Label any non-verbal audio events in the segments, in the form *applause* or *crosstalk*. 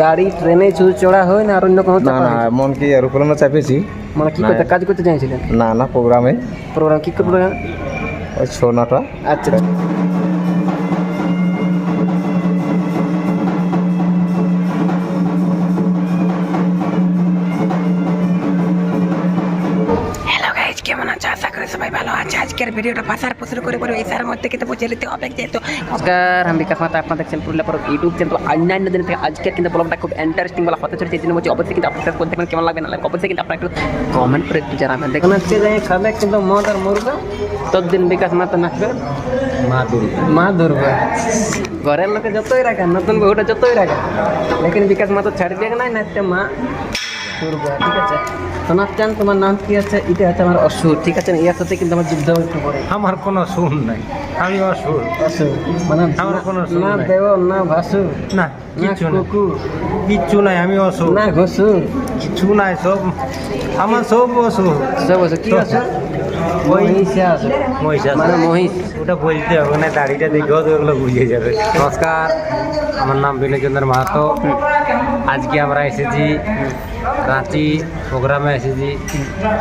গাড়ি ট্রেনে শুধু চড়া হয় না আর অন্য কোনো না না না কি এমন কি এরোপ্লেনও চাপেছি মানে কি করতে কাজ করতে চাইছিলেন? না না প্রোগ্রামে প্রোগ্রাম কি করতে প্রোগ্রাম ওই ছ নটা। আচ্ছা। গাইজ কেমন আছো? আশা করি সবাই ভালো আছে। আজকের ভিডিওটা পাশার পুসুর করে পরে এসার মধ্যে কিন্তু বুঝে নিতে হবে যেহেতু। নমস্কার আমি বিকাশ মাতা আপনার দেখছেন পুরুলিয়া পর ইউটিউব চ্যানেল অন্যান্য দিন থেকে আজকের কিন্তু ব্লগটা খুব ইন্টারেস্টিং বলা হতে চলেছে এই জন্য বলছি অবশ্যই কিন্তু আপনার করতে দেখবেন কেমন লাগবে না লাগবে অবশ্যই কিন্তু আপনার একটু কমেন্ট করে একটু জানাবেন। দেখুন হচ্ছে যে খাবে কিন্তু মদ আর মুরগা। তোর দিন বিকাশ মাতা নাচবে। মা দুর্গা। মা দুর্গা। ঘরের লোকে যতই রাখেন নতুন বহুটা যতই রাখেন লেকিন বিকাশ মাতা ছাড় দিয়ে নাই নাচতে মা। দুর্গা ঠিক আছে? চান তোমার নাম কি আছে? এটা হচ্ছে আমার অসুর ঠিক আছে? এর সাথে কিন্তু আমার যুদ্ধ একটু পড়ে আমার কোনো সুর নাই। আমি অসুর। অসুর মানে আমার কোনো না। দেব না ভাসুর না না কিচ্ছু নাই। আমি অসুর। না ঘসুর কিচ্ছু নাই সব আমার সব অসুর। সব অসুর। কি অসুর। মানে মহিষ। ওটা বলতে হবে না দাড়িটা দেখেও তো ওগুলো বুঝে যাবে। নমস্কার আমার নাম বিনয়চন্দ্র মাহাতো। আজকে আমরা এসেছি রাঁচি প্রোগ্রামে এসেছি।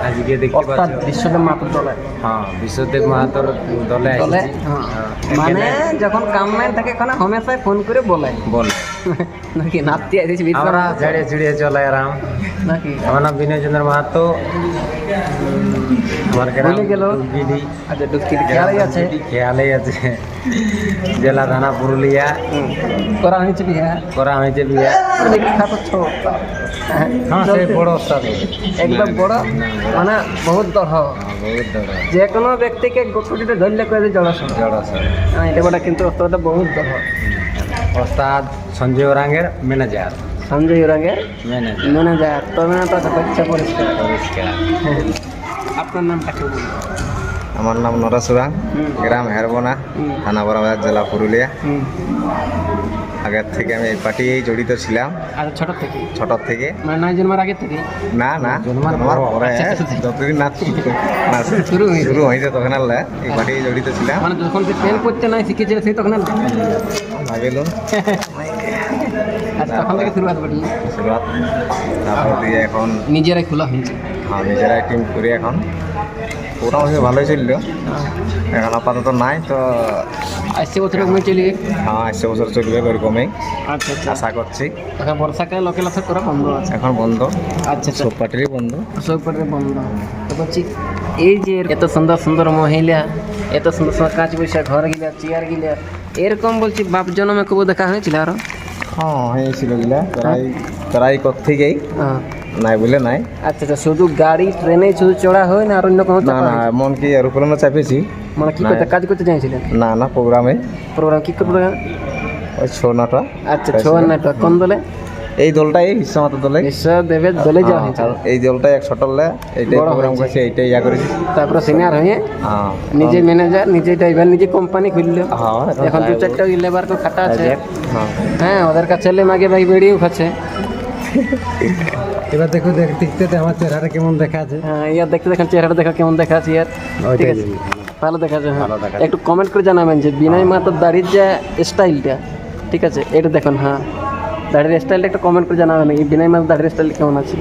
আজকে দেখতে পাচ্ছ বিশ্বদেব দলে। হ্যাঁ বিশ্বদেব মাহাতোর দলে এসেছি। হ্যাঁ। হ্যাঁ, মানে যখন কাম নাই থাকে ওখানে হমেশাই ফোন করে বলে। বল। *laughs* নাকি নাতি বিদ্যা আমরা ঝেড়ে ছিড়িয়ে চলে এলাম। নাকি? আমার নাম বিনয় চন্দ্র মাহাতো। আমার গ্রাম আচ্ছা খেয়ালই আছে। খেয়ালেই আছে। জেলা থানা পুরুলিয়া। করা হয়েছে বিহা করা হয়েছে বিয়ে। বিখ্যাত হ্যাঁ বড় একদম বড় মানে বহুত দড় বড়। যে কোনো ব্যক্তিকে ধরলে জড় স্যার হ্যাঁ এটা কিন্তু ওস্তাদটা বহুত দড় ওস্তাদ সঞ্জয় ওরাঙ্গের ম্যানেজার। সঞ্জয় রঙের ম্যানেজার। মনে যায় তবে না তো পরিষ্কার। পরিষ্কার। হ্যাঁ। আপনার নামটা কি বলুন আমার নাম নরাসুরাং। গ্রাম হেরবনা। থানা বড়বাজার জেলা পুরুলিয়া। আগের থেকে আমি এই পার্টিই জড়িত ছিলাম। আচ্ছা ছোট থেকে? ছোটোর থেকে। মানে নয় জন্মার আগে থেকে? না না জন্মার পর। পরে আচ্ছা, আচ্ছা। যতদিন নাচ *laughs* শুরু হয়েছে। শুরু হয়েছে তখন আর এই পার্টি জড়িত ছিলাম। মানে যখন সে পেন করতে নাই শিখেছিল সেই তখন আর- আচ্ছা তখন থেকে শুরুয়াত করি শুরুয়াত। তারপর দিয়ে এখন নিজেরাই খোলা হয়েছে। হ্যাঁ নিজেরাই টিম করি এখন। মোটামুটি ভালোই চলল। এখন আপাতত নাই তো আসছে বছর ঘুমিয়ে চলি। হ্যাঁ আসছে বছর চলবে ওইরকমই আচ্ছা আচ্ছা। আশা করছি। এখন বর্ষাকালে লোকে লাথর করা বন্ধ আছে। এখন বন্ধ। আচ্ছা আচ্ছা। সব পার্টিরই বন্ধ। সব করে বন্ধ। তো বলছি এই যে এত সুন্দর সুন্দর মহিলা এত সুন্দর সুন্দর কাঁচ বৈশা ঘর গিলা চেয়ার গিলা এরকম বলছি বাপ জন্মে খুব দেখা হয়েছিল আরও? হ্যাঁ হয়েছিল গিলা। প্রায় প্রায় কত থেকেই হ্যাঁ। নাই বলে নাই। আচ্ছা আচ্ছা শুধু গাড়ি ট্রেনে শুধু চড়া হয় না আর অন্য কোনো না না? এমন কি এরোপ্লেনও চাপেছি মানে কি। করতে কাজ করতে চাইছিলেন? না না প্রোগ্রামে। প্রোগ্রাম কি প্রোগ্রাম ওই ছ নটা আচ্ছা ছ নাটক কোন দলে? এই দলটাই বিশ্বমাতা দলে। বিশ্ব দেবের দলে যাওয়া হয়েছে। হ্যাঁ, এই দলটাই এক ছোটলে এইটাই প্রোগ্রাম। করছে এইটাই ইয়া করেছি। তারপরে সিনিয়র হয়ে হ্যাঁ নিজে ম্যানেজার নিজে ড্রাইভার নিজে কোম্পানি খুললো। হ্যাঁ এখন দু চারটা লেবার কো খাটা আছে। হ্যাঁ। হ্যাঁ ওদের কাছে ছেলে মাগে ভাই বেড়িও খাচ্ছে *laughs* এবার দেখো দেখ- দেখতে আমার চেহারাটা কেমন দেখা আছে। হ্যাঁ ইয়ার দেখতে দেখেন চেহারাটা দেখা কেমন দেখা আছে ইয়ার। ঠিক আছে? ভালো দেখা যায় হ্যাঁ। একটু কমেন্ট করে জানাবেন যে বিনয় মাতার দাড়ির যে স্টাইলটা ঠিক আছে? এটা দেখুন হ্যাঁ। দাড়ির স্টাইলটা একটু কমেন্ট করে জানাবেন এই বিনয় মাতার দাড়ির স্টাইল কেমন আছে?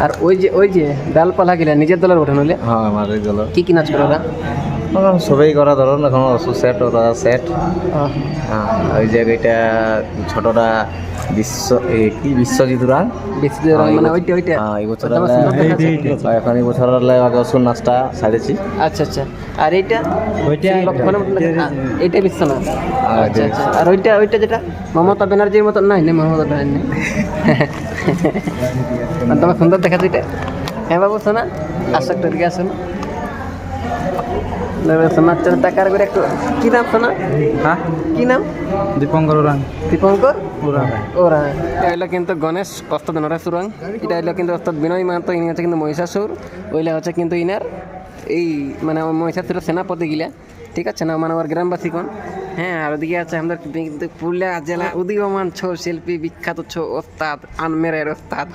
আর ওই যে ওই যে ডালপালা গিলা নিজের দলের ওঠেন হলে হ্যাঁ আমার কি কি নাচ করে ওরা? সবাই করা ধরুন এখন অসু সেট ওরা সেট হ্যাঁ ওই জায়গাটা ছোটটা বিশ্ব কি বিশ্বজিৎ রায় বেশি যে ওরা মানে ওইটা ওইটা। হ্যাঁ এই বছর দেখাচ্ছে। এখন এই বছর আগে অসুর নাচটা ছাড়েছি আচ্ছা আচ্ছা। আর এইটা? ওইটা আ, এইটা বিশ্বনাথ। আর আচ্ছা আচ্ছা। আর ওইটা ওইটা যেটা? মমতা ব্যানার্জির মতন নাই না মমতা ব্যানার্জি *laughs* তোমার সুন্দর দেখাচ্ছে এটা। হ্যাঁ বাবু শোনা। আসক দিকে আসুন। সোনার চার টাকার করে একটু কি নাম শোনা? হ্যাঁ? কি নাম? দীপঙ্কর ওরাং। দীপঙ্কর? ওরা। এটা হলো কিন্তু গণেশ অস্তদ নরেশ সুরং এটা হলো কিন্তু ওস্তাদ বিনয় মাহাতো ইনি হচ্ছে কিন্তু মহিষাসুর। ওইলা হচ্ছে কিন্তু ইনার। এই মানে মহিষাসুরের সেনাপতি গিলা। ঠিক আছে? না মানে আমার গ্রামবাসী কোন। হ্যাঁ আর ওদিকে আছে আমাদের পুরুলিয়া জেলা উদীয়মান ছৌ শিল্পী বিখ্যাত ছৌ ওস্তাদ আনমেরের ওস্তাদ।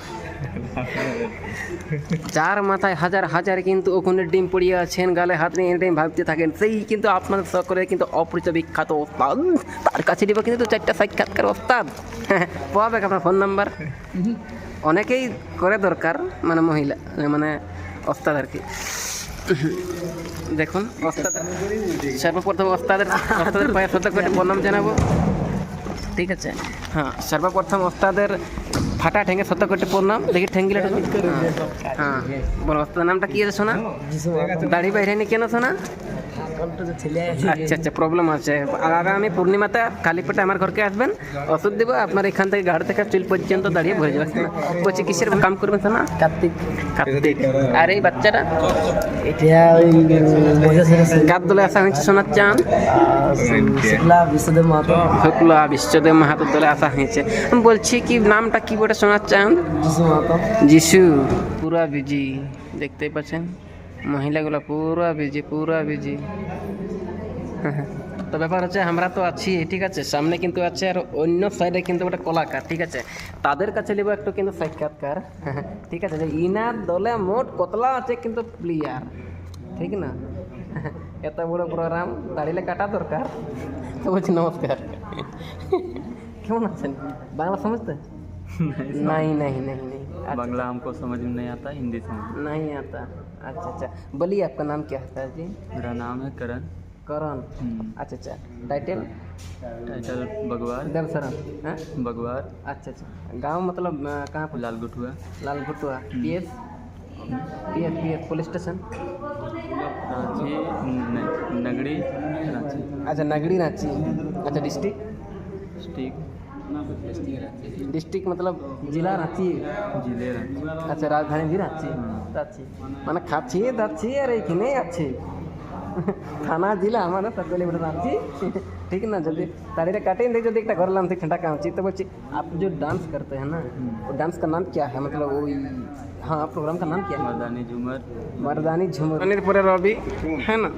যার মাথায় হাজার হাজার কিন্তু ওখানে ডিম পড়িয়ে আছেন গালে হাত নিয়ে ডিম ভাবতে থাকেন সেই কিন্তু আপনাদের সকলে কিন্তু অপরিচিত বিখ্যাত ওস্তাদ। তার কাছে দিব কিন্তু চারটা সাক্ষাৎকার ওস্তাদ। *laughs* পাবে আপনার ফোন নাম্বার অনেকেই করে দরকার মানে মহিলা মানে ওস্তাদ আর কি। দেখুন ওস্তাদ সর্বপ্রথম ওস্তাদের ওস্তাদের পায়ে শ্রদ্ধা করে প্রণাম জানাব। ঠিক আছে? হ্যাঁ সর্বপ্রথম ওস্তাদের ফাটা ঠেঙ্গে শত কোটি প্রণাম। দেখি ঠেঙ্গিলে হ্যাঁ বলো, ওস্তাদের নামটা কি আছে শোনা? দাড়ি বাইরে কেন শোনা? আচ্ছা আচ্ছা প্রবলেম আছে। আর আগামী পূর্ণিমাতে কালীপেটে আমার ঘরকে আসবেন। ওষুধ দেবো আপনার এখান থেকে ঘাড় থেকে চুল পর্যন্ত দাঁড়িয়ে ভরে যাবে। বলছি কিসের কাম করবেন শোনা কার্তিক। কার্তিক। আর এই বাচ্চাটা? এটা ওই কার দলে আসা হয়েছে সোনার চাঁদ। শুক্লা বিশ্বদেব মাহাতো। দলে আসা হয়েছে। বলছি কি নামটা কি বলে সোনার মাহাতো। যিশু। পুরা বিজি। দেখতেই পাচ্ছেন। মহিলাগুলো পুরা বিজি পুরা বিজি তো ব্যাপার হচ্ছে আমরা তো আছি ঠিক আছে? সামনে কিন্তু আছে আর অন্য সাইডে কিন্তু একটা কলাকার ঠিক আছে? তাদের কাছে নেব একটু কিন্তু সাক্ষাৎকার। ঠিক আছে যে ইনার দলে মোট কতলা আছে কিন্তু প্লেয়ার ঠিক না? এত বড় প্রোগ্রাম দাঁড়িয়ে কাটা দরকার। তো বলছি নমস্কার। কেমন আছেন? বাংলা সমস্ত *laughs* নাই নাই নাই। बांग्ला हमको समझ में नहीं आता हिंदी समझ नहीं आता। अच्छा अच्छा। बोलिए आपका नाम क्या है जी मेरा नाम है करण। करण। हम्म, अच्छा अच्छा। Title title बगवार। दरसरन हाँ? बगवार। अच्छा अच्छा। गाँव मतलब कहाँ पर? Lal Guthua Lal Bhutua P S P S P S police station Ranchi न- नगरी रांची। अच्छा नगड़ी रांची। अच्छा डिस्ट्रिक्ट डिस्ट्रिक्ट डिस्ट्रिक्ट मतलब जिला रांची? अच्छा राजधानी भी रांची? हाँ। रांची। माने खाची दाची अरे कि नहीं अच्छी। থানা জেলা আমার সকলে বলে যাচ্ছি ठीक है ना जल्दी तारीख काटें देख जल्दी एक घर लाम से ठंडा काम चाहिए तो बच्चे आप जो डांस करते हैं ना वो डांस का नाम क्या है मतलब वो हाँ प्रोग्राम का नाम क्या है मर्दानी झूमर মর্দানি ঝুমুর পরে রবি হ্যাঁ না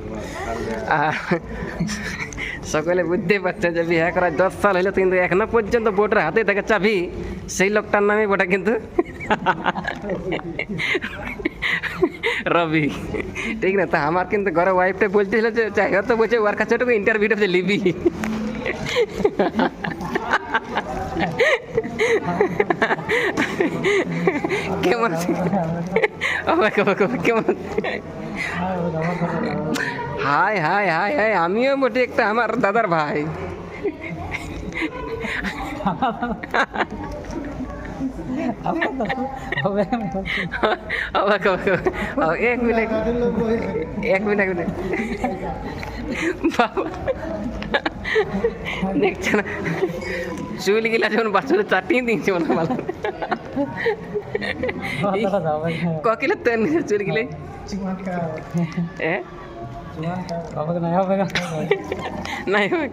আর সকলে বুঝতে পারছে যে বিয়ে করার দশ সাল হইলো কিন্তু এখনো পর্যন্ত বোটের হাতে থাকে চাবি সেই লোকটার নামে বোটা কিন্তু রবি, ঠিক না? তা আমার কিন্তু ঘরে ওয়াইফটা বলতেছিল যে চাই তো বলছে, ওর কাছে ওটুকু ইন্টারভিউটা লিবি। কেমন কেমন? হাই হাই হাই হাই, আমিও মোটে একটা আমার দাদার ভাই। আমাকে আমাকে- এক মিনিট এক মিনিট এক মিনিট বাবা দেখছে না। চুল গিলা যখন বাচ্চাটা চাটিয়ে দিয়েছে মনে ভালো ক কিলো তো চুল গিলে এ নাই হবে